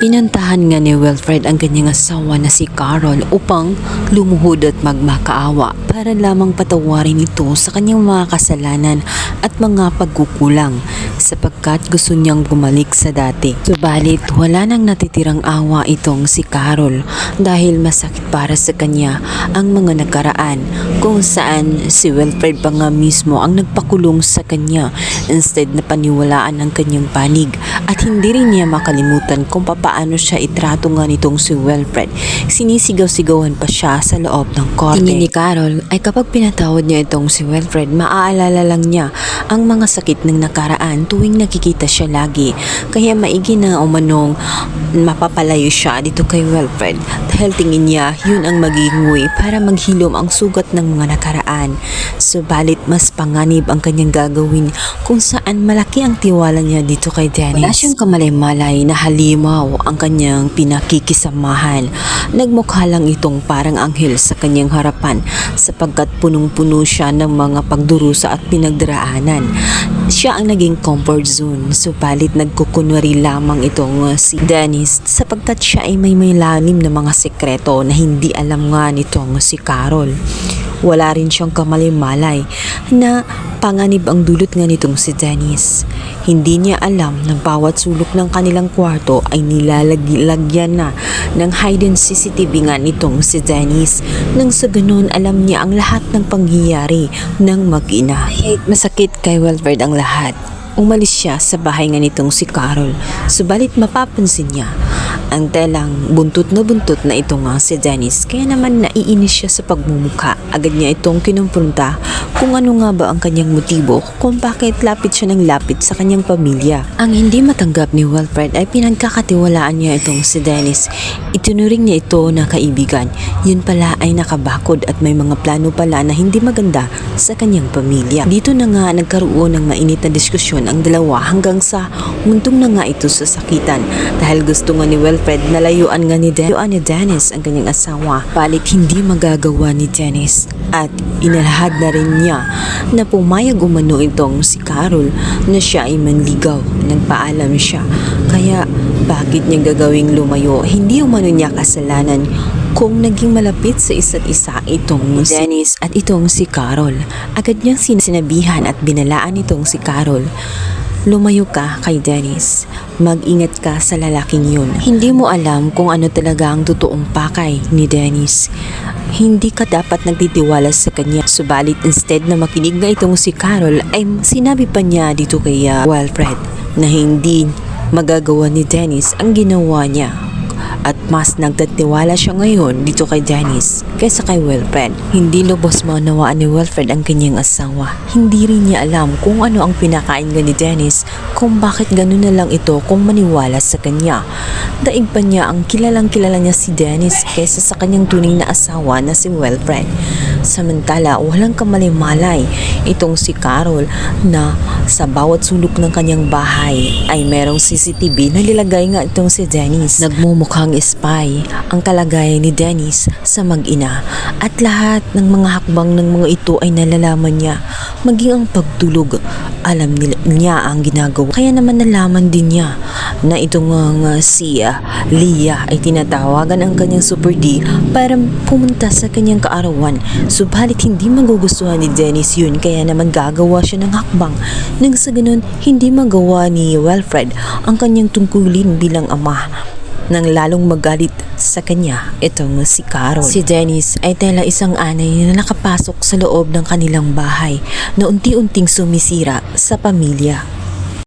Pinuntahan nga ni Wilfred ang kanyang asawa na si Carol upang lumuhod at magmakaawa para lamang patawarin ito sa kanyang mga kasalanan at mga pagkukulang sapagkat gusto niyang bumalik sa dati. Subalit wala nang natitirang awa itong si Carol dahil masakit para sa kanya ang mga nakaraan kung saan si Wilfred pa nga mismo ang nagpakulong sa kanya instead na paniwalaan ang kanyang panig at hindi rin niya makalimutan kung papaano siya itrato nga nitong si Wilfred. Sinisigaw-sigawan pa siya sa loob ng korte. Tingin ni Carol ay kapag pinatawad niya itong si Wilfred, maaalala lang niya ang mga sakit ng nakaraan tuwing nakikita siya lagi. Kaya maigi na umanong mapapalayo siya dito kay Wilfred dahil tingin niya yun ang magiging way para maghilom ang sugat ng mga nakaraan. Subalit mas panganib ang kanyang gagawin kung saan malaki ang tiwala niya dito kay Dennis. Wala siyang kamalay-malay na halimaw ang kanyang pinakikisamahan. Nagmukha lang itong parang anghel sa kanyang harapan sapagkat punong-puno siya ng mga pagdurusa at pinagdaraanan. Siya ang naging comfort zone subalit nagkukunwari lamang itong uh, si Dennis sapagkat siya ay may may lalim na mga sekreto na hindi alam nga nitong si Carol. Wala rin siyang kamalimalay na panganib ang dulot nga nitong si Dennis. Hindi niya alam na bawat sulok ng kanilang kwarto ay nilalagyan na ng hidden CCTV nga nitong si Dennis. Nang sa ganun alam niya ang lahat ng pangyayari ng mag-ina. Masakit kay Wilfred ang lahat. Umalis siya sa bahay nga nitong si Carol. Subalit mapapansin niya ang telang buntot na buntot na ito nga si Dennis kaya naman naiinis siya sa pagmumukha. Agad niya itong kinumpunta kung ano nga ba ang kanyang motibo kung bakit lapit siya ng lapit sa kanyang pamilya. Ang hindi matanggap ni Wilfred ay pinagkakatiwalaan niya itong si Dennis. Itunuring niya ito na kaibigan. Yun pala ay nakabakod at may mga plano pala na hindi maganda sa kanyang pamilya. Dito na nga nagkaroon ng mainit na diskusyon ang dalawa hanggang sa muntong na nga ito sa sakitan dahil gusto nga ni Wilfred na layuan nga ni, layuan ni Dennis ang kanyang asawa. Palit hindi magagawa ni Dennis at inalahad na rin niya na pumayag umano itong si Carol na siya ay manligaw. Nagpaalam siya. Kaya bakit niya gagawing lumayo? Hindi umano niya kasalanan kung naging malapit sa isa't isa itong si Dennis at itong si Carol. Agad niyang sin- sinabihan at binalaan itong si Carol. Lumayo ka kay Dennis. Mag-ingat ka sa lalaking yun. Hindi mo alam kung ano talaga ang totoong pakay ni Dennis. Hindi ka dapat nagtitiwala sa kanya. Subalit instead na makinig na itong si Carol ay sinabi pa niya dito kay uh, Wilfred na hindi magagawa ni Dennis ang ginawa niya at mas nagtatiwala siya ngayon dito kay Dennis kaysa kay Wilfred. Hindi lubos maunawaan ni Wilfred ang kanyang asawa. Hindi rin niya alam kung ano ang pinakain ni Dennis kung bakit ganun na lang ito kung maniwala sa kanya. Daig pa niya ang kilalang kilala niya si Dennis kaysa sa kanyang tunay na asawa na si Wilfred. Samantala, walang kamalimalay itong si Carol na sa bawat sulok ng kanyang bahay ay merong CCTV na nilagay nga itong si Dennis. Nagmumukhang spy ang kalagayan ni Dennis sa mag-ina at lahat ng mga hakbang ng mga ito ay nalalaman niya maging ang pagtulog alam niya ang ginagawa. Kaya naman nalaman din niya na itong uh, si uh, Leah ay tinatawagan ang kanyang super D para pumunta sa kanyang kaarawan. Subalit hindi magugustuhan ni Dennis yun. Kaya naman gagawa siya ng hakbang nang sa ganun hindi magawa ni Wilfred ang kanyang tungkulin bilang ama. Nang lalong magalit sa kanya itong si Carol. Si Dennis ay tela isang anay na nakapasok sa loob ng kanilang bahay na unti-unting sumisira sa pamilya.